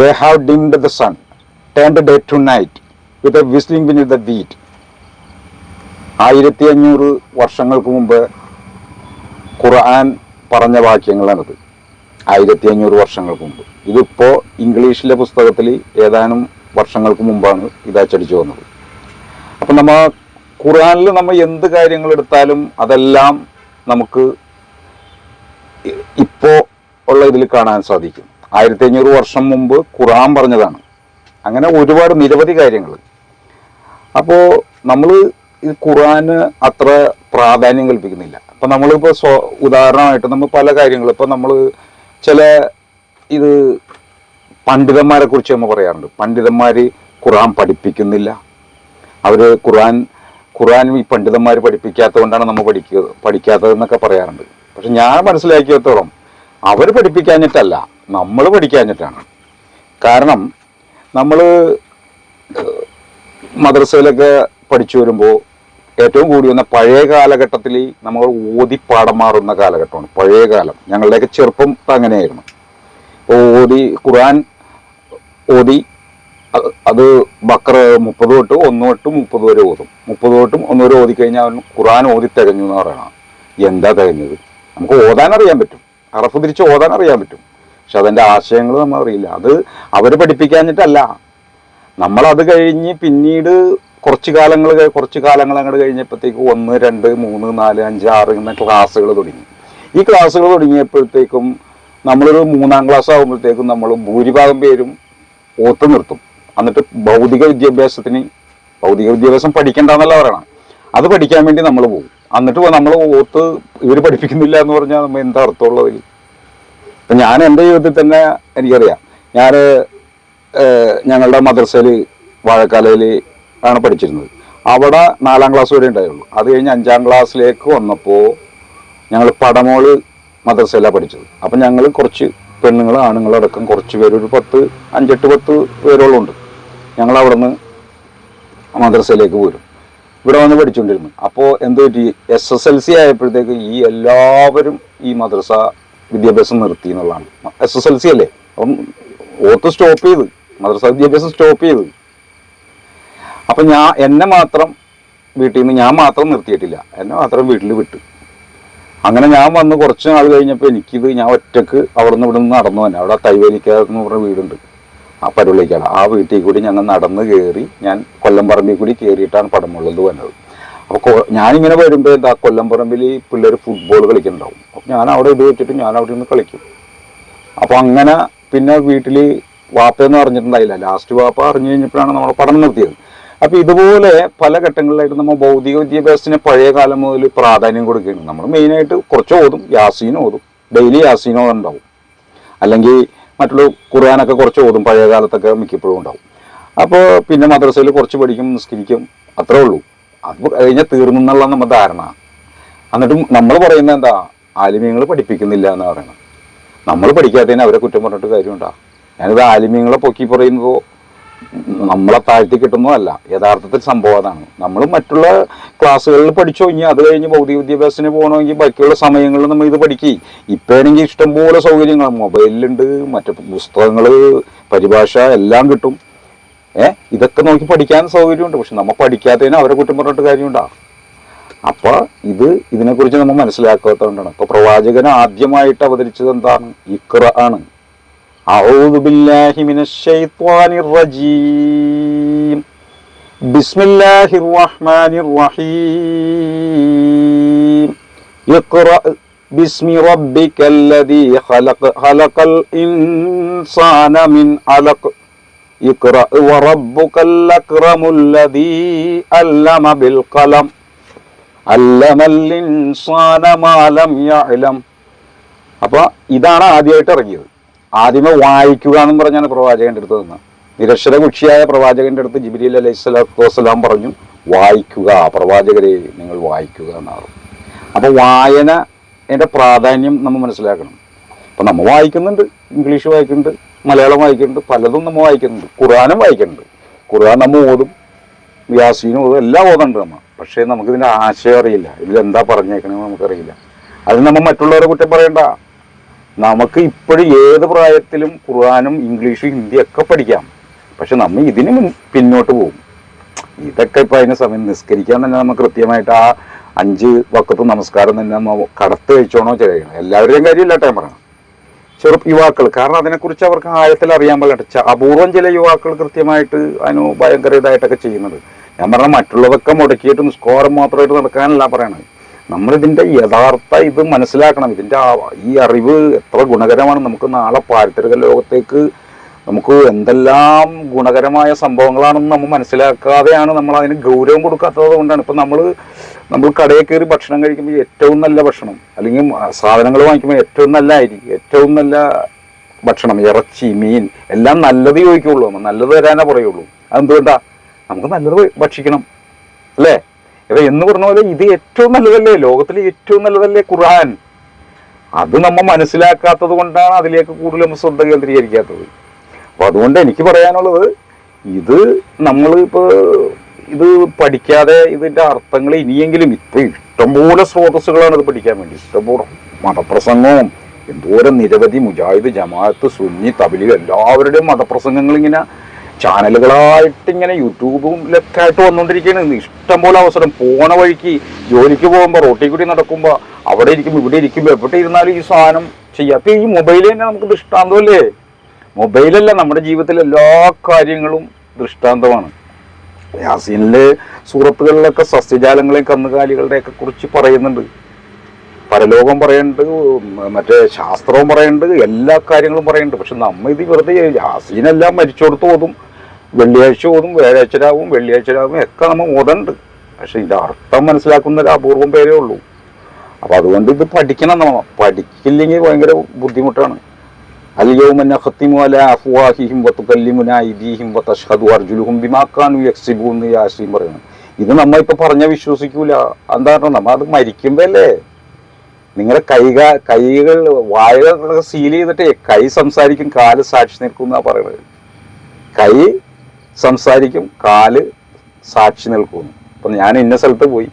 They dimmed the sun, turned day to night, with a whistling wind the beat. ആയിരത്തി അഞ്ഞൂറ് വർഷങ്ങൾക്ക് മുമ്പ് ഖുർആൻ പറഞ്ഞ വാക്യങ്ങളാണിത്. ആയിരത്തി അഞ്ഞൂറ് വർഷങ്ങൾക്ക് മുമ്പ്. ഇതിപ്പോൾ ഇംഗ്ലീഷിലെ പുസ്തകത്തിൽ ഏതാനും വർഷങ്ങൾക്ക് മുമ്പാണ് ഇത് അച്ചടിച്ചു വന്നത്. അപ്പം നമ്മ ഖുർആനിൽ നമ്മൾ എന്ത് കാര്യങ്ങൾ എടുത്താലും അതെല്ലാം നമുക്ക് ഇപ്പോൾ ഇപ്പോ ഉള്ള ഇതിൽ കാണാൻ സാധിക്കും. ആയിരത്തി അഞ്ഞൂറ് വർഷം മുമ്പ് ഖുറാൻ പറഞ്ഞതാണ്. അങ്ങനെ ഒരുപാട് നിരവധി കാര്യങ്ങൾ. അപ്പോൾ നമ്മൾ ഈ ഖുറാന് അത്ര പ്രാധാന്യം കൽപ്പിക്കുന്നില്ല. അപ്പം നമ്മളിപ്പോൾ സ്വ ഉദാഹരണമായിട്ട് നമ്മൾ പല കാര്യങ്ങളും ഇപ്പം നമ്മൾ ചില ഇത് പണ്ഡിതന്മാരെ കുറിച്ച് നമ്മൾ പറയാറുണ്ട്. പണ്ഡിതന്മാർ ഖുറാൻ പഠിപ്പിക്കുന്നില്ല. അവർ ഖുറാൻ ഖുറാൻ ഈ പണ്ഡിതന്മാർ പഠിപ്പിക്കാത്തതുകൊണ്ടാണ് നമ്മൾ പഠിക്കുക പഠിക്കാത്തതെന്നൊക്കെ പറയാറുണ്ട്. പക്ഷെ ഞാൻ മനസ്സിലാക്കിയത്തോളം അവർ പഠിപ്പിക്കാഞ്ഞിട്ടല്ല. നമ്മൾ പഠിക്കാഞ്ഞിട്ടാണ്. കാരണം നമ്മൾ മദ്രസയിലൊക്കെ പഠിച്ചു വരുമ്പോൾ ഏറ്റവും കൂടി വന്ന പഴയ കാലഘട്ടത്തിൽ നമ്മൾ ഓതി പാഠം മാറുന്ന കാലഘട്ടമാണ് പഴയ കാലം. ഞങ്ങളുടെയൊക്കെ ചെറുപ്പം അങ്ങനെയായിരുന്നു. ഓതി ഖുർആൻ ഓതി അത് അത് ബക്കർ മുപ്പത് തൊട്ട് ഒന്ന് തൊട്ട് മുപ്പത് വരെ ഓതും. മുപ്പത് തൊട്ടും ഒന്ന് വരെ ഓതിക്കഴിഞ്ഞാൽ അവൻ ഖുർആൻ ഓതി തികഞ്ഞു എന്ന് പറയണം എന്താ തികഞ്ഞത്? നമുക്ക് ഓതാൻ അറിയാൻ പറ്റും. അറഫ് തിരിച്ച് ഓതാൻ അറിയാൻ പറ്റും. പക്ഷെ അതിന്റെ ആശയങ്ങൾ നമ്മൾ അറിയില്ല. അത് അവർ പഠിപ്പിക്കാഞ്ഞിട്ടല്ല. നമ്മളത് കഴിഞ്ഞ് പിന്നീട് കുറച്ച് കാലങ്ങൾ കുറച്ച് കാലങ്ങൾ അങ്ങോട്ട് കഴിഞ്ഞപ്പോഴത്തേക്ക് ഒന്ന് രണ്ട് മൂന്ന് നാല് അഞ്ച് ആറ് എന്ന ക്ലാസ്സുകൾ തുടങ്ങി. ഈ ക്ലാസ്സുകൾ തുടങ്ങിയപ്പോഴത്തേക്കും നമ്മളൊരു മൂന്നാം ക്ലാസ് ആകുമ്പോഴത്തേക്കും നമ്മൾ ഭൂരിഭാഗം പേരും ഓത്ത് നിർത്തും. എന്നിട്ട് ഭൗതിക വിദ്യാഭ്യാസത്തിന് ഭൗതിക വിദ്യാഭ്യാസം പഠിക്കണ്ടെന്നല്ല പറയണം. അത് പഠിക്കാൻ വേണ്ടി നമ്മൾ പോകും എന്നിട്ട് നമ്മൾ ഓത്ത് ഇവർ പഠിപ്പിക്കുന്നില്ല എന്ന് പറഞ്ഞാൽ നമ്മൾ എന്താ അർത്ഥമുള്ളതിൽ ഇപ്പം ഞാൻ എന്റെ ജീവിതത്തിൽ തന്നെ എനിക്കറിയാം. ഞാൻ ഞങ്ങളുടെ മദ്രസയിൽ വാഴക്കാലയിൽ ആണ് പഠിച്ചിരുന്നത്. അവിടെ നാലാം ക്ലാസ് വരെ ഉണ്ടായുള്ളൂ. അത് കഴിഞ്ഞ് അഞ്ചാം ക്ലാസ്സിലേക്ക് വന്നപ്പോൾ ഞങ്ങൾ പടമോൾ മദ്രസയിലാണ് പഠിച്ചത്. അപ്പം ഞങ്ങൾ കുറച്ച് പെണ്ണുങ്ങൾ ആണുങ്ങളടക്കം കുറച്ച് പേര് ഒരു പത്ത് അഞ്ചെട്ട് പത്ത് പേരോളം ഉണ്ട്. ഞങ്ങൾ അവിടുന്ന് മദ്രസയിലേക്ക് പോരും. ഇവിടെ വന്ന് പഠിച്ചുകൊണ്ടിരുന്നു അപ്പോൾ എന്ത് പറ്റി? എസ് എസ് എൽ സി ആയപ്പോഴത്തേക്ക് ഈ എല്ലാവരും ഈ മദ്രസ വിദ്യാഭ്യാസം നിർത്തി എന്നുള്ളതാണ്. എസ് എസ് എൽ സി അല്ലേ? അപ്പം ഓത്ത് സ്റ്റോപ്പ് ചെയ്ത് മദ്രസ വിദ്യാഭ്യാസം സ്റ്റോപ്പ് ചെയ്ത്. അപ്പൊ ഞാൻ എന്നെ മാത്രം വീട്ടിൽ നിന്ന് ഞാൻ മാത്രം നിർത്തിയിട്ടില്ല. എന്നെ മാത്രം വീട്ടിൽ വിട്ടു. അങ്ങനെ ഞാൻ വന്ന് കുറച്ച് നാൾ കഴിഞ്ഞപ്പോൾ എനിക്കിത് ഞാൻ ഒറ്റയ്ക്ക് അവിടെ നിന്ന് ഇവിടെ നിന്ന് നടന്നു തന്നെ. അവിടെ തൈവേലിക്കാരെന്ന് പറഞ്ഞ വീടുണ്ട്. ആ പരുളിക്കാട്. ആ വീട്ടിൽ കൂടി ഞങ്ങൾ നടന്ന് കയറി ഞാൻ കൊല്ലം പറമ്പിൽ കൂടി കയറിയിട്ടാണ് പടമുള്ളത് വന്നത്. അപ്പോൾ ഞാനിങ്ങനെ വരുമ്പോൾ എന്താ കൊല്ലംപറമ്പിൽ പിള്ളേർ ഫുട്ബോൾ കളിക്കുന്നുണ്ടാവും അപ്പൊ ഞാൻ അവിടെ ഇത് വെച്ചിട്ട് ഞാൻ അവിടെ നിന്ന് കളിക്കും. അപ്പോൾ അങ്ങനെ പിന്നെ വീട്ടിൽ വാപ്പയെന്ന് അറിഞ്ഞിട്ടുണ്ടായില്ല. ലാസ്റ്റ് വാപ്പ അറിഞ്ഞു കഴിഞ്ഞപ്പോഴാണ് നമ്മൾ പഠനം നിർത്തിയത്. അപ്പോൾ ഇതുപോലെ പല ഘട്ടങ്ങളിലായിട്ട് നമ്മൾ ഭൗതിക വിദ്യാഭ്യാസത്തിന് പഴയ കാലം മുതൽ പ്രാധാന്യം കൊടുക്കുകയാണ്. നമ്മൾ മെയിനായിട്ട് കുറച്ച് ഓതും യാസീൻ ഓതും. ഡെയിലി യാസീൻ ഉണ്ടാവും. അല്ലെങ്കിൽ മറ്റുള്ള ഖുർആാനൊക്കെ കുറച്ച് ഓതും പഴയ കാലത്തൊക്കെ മിക്കപ്പോഴും ഉണ്ടാവും. അപ്പോൾ പിന്നെ മദ്രസയിൽ കുറച്ച് പഠിക്കും നിസ്കരിക്കും അത്രേ ഉള്ളൂ. അത് കഴിഞ്ഞാൽ തീർന്നു എന്നുള്ള നമ്മുടെ ധാരണ. എന്നിട്ടും നമ്മൾ പറയുന്നത് എന്താ? ആലിമ്യങ്ങൾ പഠിപ്പിക്കുന്നില്ല എന്ന് പറയണം നമ്മൾ പഠിക്കാത്തതിന് അവരെ കുറ്റം പറഞ്ഞിട്ട് കാര്യമുണ്ടാ? ഞാനിത് ആലിമ്യങ്ങളെ പൊക്കി പറയുന്നതോ നമ്മളെ താഴ്ത്തി കിട്ടുന്നതല്ല. യഥാർത്ഥത്തിൽ സംഭവം അതാണ്. നമ്മൾ മറ്റുള്ള ക്ലാസ്സുകളിൽ പഠിച്ചു ഇനി അത് കഴിഞ്ഞ് ഭൗതിക വിദ്യാഭ്യാസത്തിന് പോകണമെങ്കിൽ ബാക്കിയുള്ള സമയങ്ങളിൽ നമ്മൾ ഇത് പഠിക്കുക ഇപ്പോഴാണെങ്കിൽ ഇഷ്ടംപോലെ സൗകര്യങ്ങൾ മൊബൈലിലുണ്ട് മറ്റു പുസ്തകങ്ങൾ പരിഭാഷ എല്ലാം കിട്ടും. ഏ ഇതൊക്കെ നോക്കി പഠിക്കാൻ സൗകര്യമുണ്ട് പക്ഷെ നമ്മൾ പഠിക്കാത്തതിന് അവരെ കുറ്റം പറഞ്ഞിട്ട് കാര്യമുണ്ടാ അപ്പൊ ഇത് ഇതിനെക്കുറിച്ച് നമ്മൾ മനസ്സിലാക്കാത്തതുകൊണ്ടാണ് ഇപ്പൊ പ്രവാചകൻ ആദ്യമായിട്ട് അവതരിച്ചത് എന്താണ് ഇക്ര ആണ് أعوذ بالله من الشيطان الرجيم بسم الله الرحمن الرحيم اقرأ باسم ربك الذي خلق خلق الإنسان من علق اقرأ وربك الأكرم الذي علم بالقلم علم الإنسان ما لم يعلم അപ്പൊ ഇതാണ് ആദ്യമായിട്ട് ഇറങ്ങിയത് ആദ്യമേ വായിക്കുക എന്നും പറഞ്ഞാണ് പ്രവാചകന്റെ അടുത്ത് നിന്ന് നിരക്ഷര കുക്ഷിയായ പ്രവാചകന്റെ അടുത്ത് ജിബിലി അലൈഹി സ്വലാത്തു വസ്സലാം പറഞ്ഞു വായിക്കുക പ്രവാചകരെ നിങ്ങൾ വായിക്കുക എന്നാണ് അപ്പൊ വായന അതിന്റെ പ്രാധാന്യം നമ്മൾ മനസ്സിലാക്കണം അപ്പൊ നമ്മൾ വായിക്കുന്നുണ്ട് ഇംഗ്ലീഷ് വായിക്കുന്നുണ്ട് മലയാളം വായിക്കുന്നുണ്ട് പലതും നമ്മൾ വായിക്കുന്നുണ്ട് ഖുർആാനും വായിക്കുന്നുണ്ട്. ഖുർആൻ നമ്മൾ ഓതും വ്യാസീനും ഓതും എല്ലാം ഓതുന്നുണ്ട് നമ്മൾ പക്ഷേ നമുക്കിതിന്റെ ആശയം അറിയില്ല. ഇതിലെന്താ പറഞ്ഞേക്കണമെന്ന് നമുക്കറിയില്ല. അത് നമ്മൾ മറ്റുള്ളവരെ കുറ്റം പറയണ്ട. നമുക്ക് ഇപ്പോഴും ഏത് പ്രായത്തിലും ഖുർആാനും ഇംഗ്ലീഷും ഹിന്ദിയൊക്കെ പഠിക്കാം. പക്ഷെ നമ്മൾ ഇതിന് പിന്നോട്ട് പോകും. ഇതൊക്കെ ഇപ്പം അതിന് സമയം നിസ്കരിക്കാൻ തന്നെ നമ്മൾ കൃത്യമായിട്ട് ആ അഞ്ച് വക്കത്തും നമസ്കാരം തന്നെ നമ്മൾ കടത്ത് കഴിച്ചോണോ ചെയ്യണം. എല്ലാവരുടെയും കാര്യമില്ല ടൈം പറയണം ചെറു യുവാക്കൾ കാരണം അതിനെക്കുറിച്ച് അവർക്ക് ആഴത്തിൽ അറിയാൻ ച- അപൂർവം ചില യുവാക്കൾ കൃത്യമായിട്ട് അതിന് ഭയങ്കര ഇതായിട്ടൊക്കെ ചെയ്യുന്നത്. ഞാൻ പറഞ്ഞ മറ്റുള്ളതൊക്കെ മുടക്കിയിട്ട് സ്കോർ മാത്രമായിട്ട് നടക്കാനല്ല പറയണത്. നമ്മളിതിന്റെ യഥാർത്ഥ ഇത് മനസ്സിലാക്കണം. ഇതിന്റെ ഈ അറിവ് എത്ര ഗുണകരമാണ്. നമുക്ക് നാളെ പാരിത്രിക ലോകത്തേക്ക് നമുക്ക് എന്തെല്ലാം ഗുണകരമായ സംഭവങ്ങളാണെന്ന് നമ്മൾ മനസ്സിലാക്കാതെയാണ് നമ്മൾ അതിന് ഗൗരവം കൊടുക്കാത്തത് കൊണ്ടാണ്. ഇപ്പം നമ്മൾ നമ്മൾ കടയിൽ കയറി ഭക്ഷണം കഴിക്കുമ്പോൾ ഏറ്റവും നല്ല ഭക്ഷണം അല്ലെങ്കിൽ സാധനങ്ങൾ വാങ്ങിക്കുമ്പോൾ ഏറ്റവും നല്ല അരി ഏറ്റവും നല്ല ഭക്ഷണം ഇറച്ചി മീൻ എല്ലാം നല്ലത് ചോദിക്കുള്ളൂ നല്ലത് തരാനേ പറയുള്ളൂ. അതെന്തുകൊണ്ടാ? നമുക്ക് നല്ലത് ഭക്ഷിക്കണം അല്ലേ? ഇവ എന്ന് പറഞ്ഞ പോലെ ഇത് ഏറ്റവും നല്ലതല്ലേ? ലോകത്തിലെ ഏറ്റവും നല്ലതല്ലേ ഖുർആൻ? അത് നമ്മൾ മനസ്സിലാക്കാത്തത് കൊണ്ടാണ് അതിലേക്ക് കൂടുതൽ നമ്മൾ ശ്രദ്ധ കേന്ദ്രീകരിക്കാത്തത്. അപ്പൊ അതുകൊണ്ട് എനിക്ക് പറയാനുള്ളത് ഇത് നമ്മൾ ഇപ്പോൾ ഇത് പഠിക്കാതെ ഇതിന്റെ അർത്ഥങ്ങൾ ഇനിയെങ്കിലും ഇപ്പം ഇഷ്ടംപോലെ സ്രോതസ്സുകളാണ് ഇത് പഠിക്കാൻ വേണ്ടി. ഇഷ്ടംപോലെ മതപ്രസംഗവും എന്തോരം നിരവധി മുജാഹിദ് ജമാഅത്ത് സുന്നി തബലി എല്ലാവരുടെയും മതപ്രസംഗങ്ങൾ ഇങ്ങനെ ചാനലുകളായിട്ട് ഇങ്ങനെ യൂട്യൂബിലൊക്കെ ആയിട്ട് വന്നുകൊണ്ടിരിക്കുകയാണ് ഇഷ്ടംപോലെ അവസരം. പോണ വഴിക്ക് ജോലിക്ക് പോകുമ്പോൾ റോട്ടിൽ കൂടി നടക്കുമ്പോൾ അവിടെ ഇരിക്കും ഇവിടെ ഇരിക്കുമ്പോൾ എവിടെ ഇരുന്നാലും ഈ സാധനം ചെയ്യാം. അപ്പൊ ഈ മൊബൈൽ തന്നെ നമുക്ക് ദൃഷ്ടാന്തമല്ലേ? മൊബൈലല്ല നമ്മുടെ ജീവിതത്തിലെ എല്ലാ കാര്യങ്ങളും ദൃഷ്ടാന്തമാണ്. യാസീനിലെ സൂറത്തുകളിലൊക്കെ സസ്യജാലങ്ങളെയും കന്നുകാലികളുടെയൊക്കെ കുറിച്ച് പറയുന്നുണ്ട്. പരലോകം പറയുന്നുണ്ട് മറ്റേ ശാസ്ത്രവും പറയുന്നുണ്ട് എല്ലാ കാര്യങ്ങളും പറയുന്നുണ്ട്. പക്ഷെ നമ്മ ഇത് വെറുതെ യാസീനെല്ലാം മരിച്ചോടത്ത് ഓതും വെള്ളിയാഴ്ച ഓതും വ്യാഴാഴ്ച രാവും വെള്ളിയാഴ്ച രാവും ഒക്കെ നമ്മൾ ഓതുന്നുണ്ട് പക്ഷെ ഇത് അർത്ഥം മനസ്സിലാക്കുന്ന ഒരു അപൂർവം പേരേ ഉള്ളൂ. അപ്പൊ അതുകൊണ്ട് ഇത് പഠിക്കണം നമ്മൾ പഠിക്കില്ലെങ്കിൽ ഭയങ്കര ബുദ്ധിമുട്ടാണ്. اليوم نختم على أفواههم وتكلمنا أيديهم وتشهد أرجلهم بما كانوا يكسبون എന്ന് യാസീൻ പറയുന്നത് ഇത് നമ്മ ഇപ്പൊ പറഞ്ഞ വിശ്വസിക്കൂല എന്താ പറഞ്ഞാൽ നമ്മ അത് മരിക്കുമ്പല്ലേ നിങ്ങളുടെ കൈക കൈകൾ വായകളൊക്കെ സീൽ ചെയ്തിട്ട് കൈ സംസാരിക്കും കാല് സാക്ഷി നിൽക്കും എന്നാ പറയുന്നത് കൈ സംസാരിക്കും കാല് സാക്ഷി നിൽക്കുന്നു അപ്പൊ ഞാൻ ഇന്ന സ്ഥലത്ത് പോയി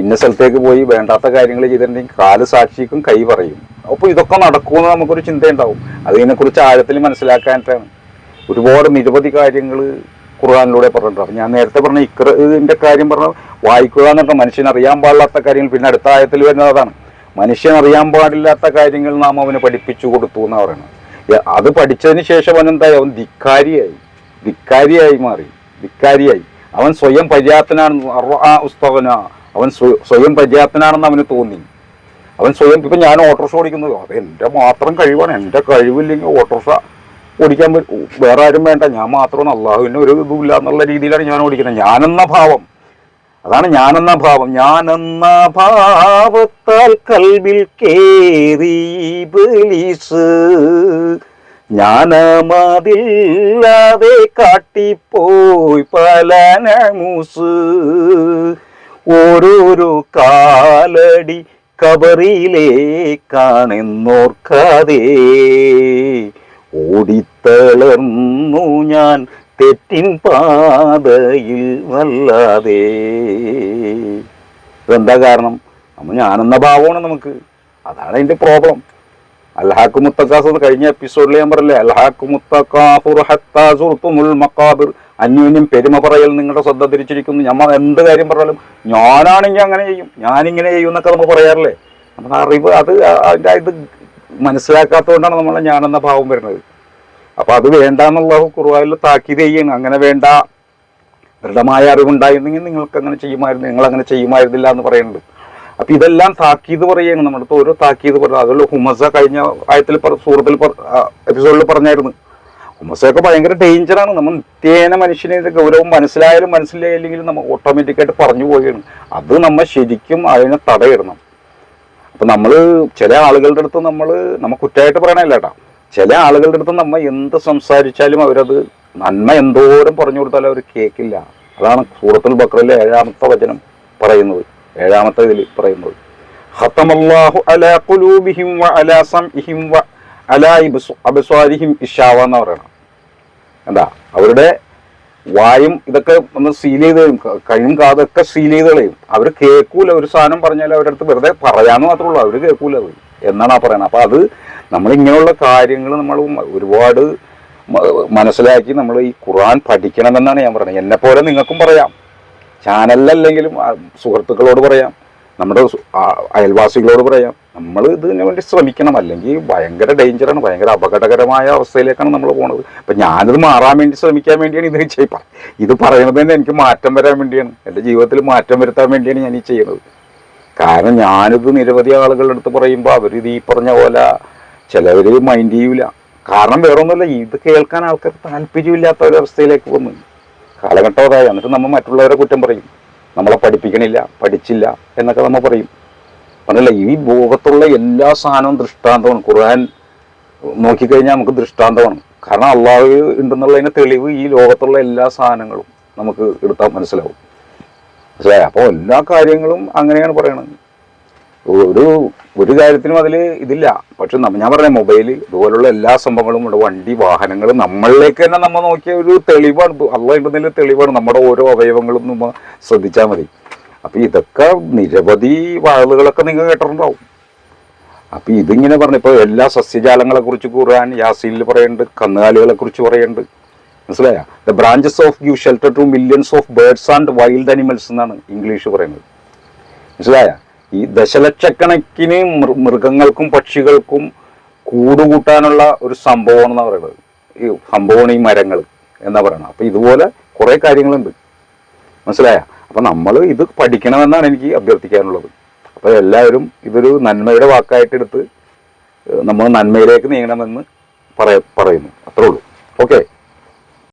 ഇന്ന സ്ഥലത്തേക്ക് പോയി വേണ്ടാത്ത കാര്യങ്ങൾ ചെയ്തിട്ടുണ്ടെങ്കിൽ കാൽ സാക്ഷിക്കും കൈ പറയും. അപ്പോൾ ഇതൊക്കെ നടക്കുമെന്ന് നമുക്കൊരു ചിന്തയുണ്ടാവും. അതിനെക്കുറിച്ച് ആഴത്തിൽ മനസ്സിലാക്കാനായിട്ടാണ്. ഒരുപാട് നിരവധി കാര്യങ്ങൾ ഖുർആാനിലൂടെ പറഞ്ഞിട്ടുണ്ട്. ഞാൻ നേരത്തെ പറഞ്ഞ ഇക്രന്റെ കാര്യം പറഞ്ഞ വായിക്കുക എന്നൊക്കെ മനുഷ്യൻ അറിയാൻ പാടില്ലാത്ത കാര്യങ്ങൾ പിന്നെ അടുത്ത ആയത്തിൽ വരുന്നത് അതാണ്. മനുഷ്യൻ അറിയാൻ പാടില്ലാത്ത കാര്യങ്ങൾ നാം അവന് പഠിപ്പിച്ചു കൊടുത്തു എന്ന് പറയുന്നത്. അത് പഠിച്ചതിന് ശേഷം അവൻ എന്തായി? അവൻ ധിക്കാരിയായി. ധിക്കാരിയായി മാറി. ധിക്കാരിയായി. അവൻ സ്വയം പര്യാപ്തനാണെന്ന്. ആ ഉസ്തവന അവൻ സ്വ- സ്വയം പര്യാപ്തനാണെന്ന് അവന് തോന്നി. അവൻ സ്വയം ഇപ്പം ഞാൻ ഓട്ടോറിക്ഷ ഓടിക്കുന്നത് അത് എന്റെ മാത്രം കഴിവാണ്. എന്റെ കഴിവില്ലെങ്കിൽ ഓട്ടോറിക്ഷ ഓടിക്കാൻ വേറെ ആരും വേണ്ട. ഞാൻ മാത്രമാണ്. അള്ളാഹുവിന് ഒരു ഇതുമില്ല എന്നുള്ള രീതിയിലാണ് ഞാൻ ഓടിക്കുന്നത്. ഞാനെന്ന ഭാവം. അതാണ് ഞാനെന്ന ഭാവം. ഞാനെന്ന ഭാവത്താൽ കൽവിൽ കേറി ജ്ഞാനമതില്ലാതെ കാട്ടിപ്പോയി പല നമൂസ് ഓരോരോ കാലടി കബറിയിലേക്കാണെന്നോർക്കാതെ ഓടിത്തളർന്നു ഞാൻ തെറ്റിൻ പാതയിൽ വല്ലാതെ. ഇതെന്താ കാരണം? നമ്മൾ ഞാനെന്ന ഭാവമാണ് നമുക്ക്. അതാണ് അതിന്റെ പ്രോബ്ലം. അൽഹാഖ് മുത്തക്കാസ് കഴിഞ്ഞ എപ്പിസോഡിൽ ഞാൻ പറയില്ലേ അൽഹാഖ് മുത്തക്കാഫുർ ഹത്താ സുർത്തുമുൽ മക്കാബിർ അന്യോന്യം പെരുമ പറയൽ നിങ്ങളുടെ ശ്രദ്ധ തിരിച്ചിരിക്കുന്നു. നമ്മൾ എന്ത് കാര്യം പറഞ്ഞാലും ഞാനാണെങ്കിൽ അങ്ങനെ ചെയ്യും. ഞാനിങ്ങനെ ചെയ്യും എന്നൊക്കെ നമ്മൾ പറയാറില്ലേ? നമ്മുടെ അറിവ് അത് അതിന്റെ ഇത് മനസ്സിലാക്കാത്തതുകൊണ്ടാണ് നമ്മളെ ഞാനെന്ന ഭാവം വരുന്നത്. അപ്പൊ അത് വേണ്ട എന്നുള്ള കുറുവായിൽ താക്കീത് ചെയ്യണം. അങ്ങനെ വേണ്ട. ദൃഢമായ അറിവുണ്ടായിരുന്നെങ്കിൽ നിങ്ങൾക്ക് അങ്ങനെ ചെയ്യുമായിരുന്നു. നിങ്ങൾ അങ്ങനെ ചെയ്യുമായിരുന്നില്ല എന്ന് പറയുന്നുണ്ട് അപ്പൊ ഇതെല്ലാം താക്കീത് പറയുകയാണ്. നമ്മുടെ ഓരോ താക്കീത് പറയുന്നത്. അതുപോലെ ഹുമസ കഴിഞ്ഞ ആയത്തിൽ സൂറത്തിൽ എപ്പിസോഡിൽ പറഞ്ഞായിരുന്നു. ഹുമസയൊക്കെ ഭയങ്കര ഡേഞ്ചറാണ്. നമ്മൾ നിത്യേന മനുഷ്യനെ ഗൗരവം മനസ്സിലായാലും മനസ്സിലായില്ലെങ്കിലും നമ്മൾ ഓട്ടോമാറ്റിക്കായിട്ട് പറഞ്ഞു പോവുകയാണ്. അത് നമ്മൾ ശരിക്കും അതിനെ തടയിടണം അപ്പം നമ്മൾ ചില ആളുകളുടെ അടുത്ത് നമ്മൾ നമ്മൾ കുറ്റമായിട്ട് പറയണല്ല കേട്ടോ. ചില ആളുകളുടെ അടുത്ത് നമ്മൾ എന്ത് സംസാരിച്ചാലും അവരത് നന്മ എന്തോരം പറഞ്ഞു കൊടുത്താലും അവർ കേൾക്കില്ല അതാണ് സൂറത്തുൽ ബക്രയിലെ ഏഴാമത്തെ വചനം പറയുന്നത്. ഏഴാമത്തെ ഇതിൽ പറയുന്നത്. ഹത്തമല്ലാഹു അലാ ഖുലൂബിഹിം വ അലാ സംഇഹിം അബ്സാരിഹിം ഇഷാവ എന്ന് പറയണം. എന്താ അവരുടെ വായും ഇതൊക്കെ ഒന്ന് സീൽ ചെയ്ത് കളയും ക- കാതൊക്കെ സീൽ ചെയ്ത് കളയും. അവർ കേൾക്കൂല. ഒരു സാധനം പറഞ്ഞാൽ അവരുടെ അടുത്ത് വെറുതെ പറയാന്ന് മാത്രമേ ഉള്ളൂ. അവർ കേൾക്കൂല അത്. എന്നാണ് ആ പറയുന്നത് അപ്പൊ അത് നമ്മൾ ഇങ്ങനെയുള്ള കാര്യങ്ങൾ നമ്മൾ ഒരുപാട് മനസ്സിലാക്കി നമ്മൾ ഈ ഖുറാൻ പഠിക്കണം എന്നാണ് ഞാൻ പറയുന്നത് എന്നെ പോലെ നിങ്ങൾക്കും പറയാം. ചാനലിലല്ലെങ്കിലും സുഹൃത്തുക്കളോട് പറയാം. നമ്മുടെ അയൽവാസികളോട് പറയാം. നമ്മൾ ഇതിനു വേണ്ടി ശ്രമിക്കണം. അല്ലെങ്കിൽ ഭയങ്കര ഡേഞ്ചറാണ് ഭയങ്കര അപകടകരമായ അവസ്ഥയിലേക്കാണ് നമ്മൾ പോണത്. അപ്പം ഞാനിത് മാറാൻ വേണ്ടി ശ്രമിക്കാൻ വേണ്ടിയാണ് ഇത് ചെയ്യ ഇത് പറയുന്നത് തന്നെ എനിക്ക് മാറ്റം വരാൻ വേണ്ടിയാണ്. എന്റെ ജീവിതത്തിൽ മാറ്റം വരുത്താൻ വേണ്ടിയാണ് ഞാൻ ഈ ചെയ്യുന്നത് കാരണം ഞാനിത് നിരവധി ആളുകളുടെ അടുത്ത് പറയുമ്പോൾ അവർ ഇത് ഈ പറഞ്ഞ പോലെ ചിലവർ മൈൻഡ് ചെയ്യൂല. കാരണം വേറൊന്നുമല്ല ഇത് കേൾക്കാൻ ആൾക്കാർ താല്പര്യമില്ലാത്ത ഒരവസ്ഥയിലേക്ക് വന്നു. കാലഘട്ടം അതായി. എന്നിട്ട് നമ്മൾ മറ്റുള്ളവരെ കുറ്റം പറയും. നമ്മളെ പഠിപ്പിക്കണില്ല പഠിച്ചില്ല എന്നൊക്കെ നമ്മൾ പറയും. പറഞ്ഞില്ല ഈ ലോകത്തുള്ള എല്ലാ സാധനവും ദൃഷ്ടാന്തമാണ്. ഖുർആൻ നോക്കിക്കഴിഞ്ഞാൽ നമുക്ക് ദൃഷ്ടാന്തമാണ്. കാരണം അള്ളാഹു ഉണ്ടെന്നുള്ളതിന് തെളിവ് ഈ ലോകത്തുള്ള എല്ലാ സാധനങ്ങളും നമുക്ക് എടുത്താൽ മനസ്സിലാവും. മനസ്സിലായ? അപ്പോൾ എല്ലാ കാര്യങ്ങളും അങ്ങനെയാണ് പറയണത്. ഒരു ഒരു കാര്യത്തിനും അതിൽ ഇതില്ല. പക്ഷെ ഞാൻ പറഞ്ഞ മൊബൈൽ ഇതുപോലുള്ള എല്ലാ സംഭവങ്ങളും ഉണ്ട്. വണ്ടി വാഹനങ്ങൾ നമ്മളിലേക്ക് തന്നെ നമ്മൾ നോക്കിയ ഒരു തെളിവാണ്. അള്ളാഹ് ഉണ്ടെന്നതിൽ തെളിവാണ്. നമ്മുടെ ഓരോ അവയവങ്ങളും നമ്മൾ ശ്രദ്ധിച്ചാൽ മതി. അപ്പൊ ഇതൊക്കെ നിരവധി വാളുകളൊക്കെ നിങ്ങൾ കേട്ടിട്ടുണ്ടാവും. അപ്പൊ ഇതിങ്ങനെ പറഞ്ഞു ഇപ്പൊ എല്ലാ സസ്യജാലങ്ങളെ കുറിച്ച് ഖുർആൻ യാസീനിൽ പറയുന്നുണ്ട് കന്നുകാലികളെ കുറിച്ച് പറയുന്നുണ്ട് മനസ്സിലായ? The branches of you shelter to millions of birds and wild animals എന്നാണ് ഇംഗ്ലീഷ് പറയുന്നത്. മനസ്സിലായ? ഈ ദശലക്ഷക്കണക്കിന് മൃഗങ്ങൾക്കും പക്ഷികൾക്കും കൂടുകൂട്ടാനുള്ള ഒരു സംഭവമാണെന്നാണ് പറയുന്നത്. ഈ സംഭവമാണ് ഈ മരങ്ങൾ എന്നാ പറയുന്നത് അപ്പൊ ഇതുപോലെ കുറെ കാര്യങ്ങളുണ്ട്. മനസ്സിലായ? അപ്പൊ നമ്മൾ ഇത് പഠിക്കണമെന്നാണ് എനിക്ക് അഭ്യർത്ഥിക്കാനുള്ളത്. അപ്പോൾ എല്ലാവരും ഇതൊരു നന്മയുടെ വാക്കായിട്ടെടുത്ത് നമ്മൾ നന്മയിലേക്ക് നീങ്ങണമെന്ന് പറയ പറയുന്നു. അത്രേ ഉള്ളൂ. ഓക്കെ?